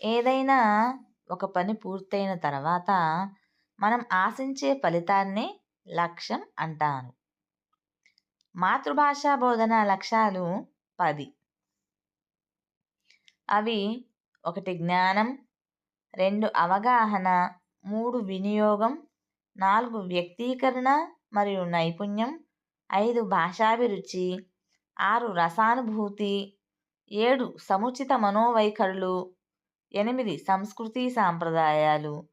ఏదైనా ఒక పని పూర్తయిన తర్వాత మనం ఆశించే ఫలితాన్ని లక్ష్యం అంటారు. మాతృభాషా బోధన లక్ష్యాలు పది. అవి ఒకటి జ్ఞానం రెండు అవగాహన మూడు వినియోగం నాలుగు వ్యక్తీకరణ మరియు నైపుణ్యం ఐదు భాషాభిరుచి ఆరు రసానుభూతి ఏడు సముచిత మనోవైఖరులు ఎనిమిది సంస్కృతి సాంప్రదాయాలు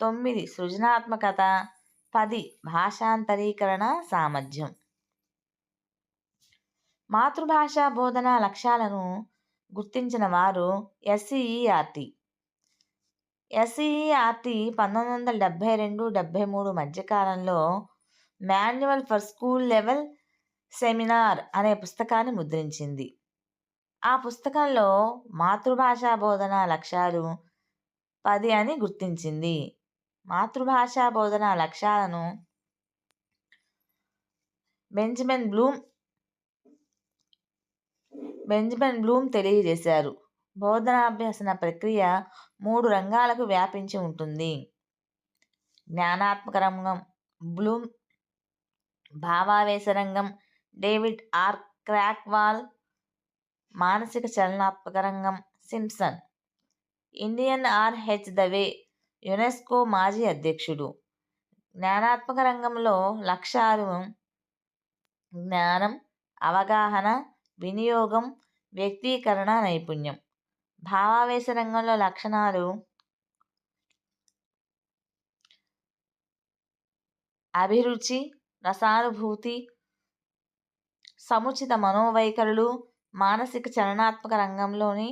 తొమ్మిది సృజనాత్మకత పది భాషాంతరీకరణ సామర్థ్యం. మాతృభాష బోధన లక్ష్యాలను గుర్తించిన వారు ఎస్ఈఆర్టీ ఎస్ఈఆర్టీ పంతొమ్మిది వందల డెబ్భై రెండు డెబ్భై మూడు మధ్యకాలంలో manual for school level seminar అనే పుస్తకాన్ని ముద్రించింది. ఆ పుస్తకంలో మాతృభాష బోధన లక్ష్యాలు పది అని గుర్తించింది. మాతృభాష బోధన లక్ష్యాలను బెంజమిన్ బ్లూమ్ బెంజమిన్ బ్లూమ్ తెలియజేశారు. బోధనాభ్యసన ప్రక్రియ మూడు రంగాలకు వ్యాపించి ఉంటుంది. జ్ఞానాత్మక రంగం బ్లూమ్ భావావేశ రంగం డేవిడ్ ఆర్ క్రాక్వాల్ మానసిక చలనాత్మక రంగం Simpson. Indian R H Dave UNESCO మాజీ అధ్యక్షుడు. జ్ఞానాత్మక రంగంలో లక్ష్యాలు జ్ఞానం అవగాహన వినియోగం వ్యక్తీకరణ నైపుణ్యం. భావావేశ రంగంలో లక్షణాలు అభిరుచి రసానుభూతి సముచిత మనోవైఖరులు మానసిక చలనాత్మక రంగంలోని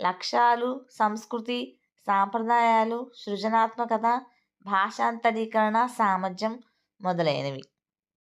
లక్ష్యాలు సంస్కృతి సాంప్రదాయాలు సృజనాత్మకత భాషాంతరీకరణ సామర్థ్యం మొదలైనవి.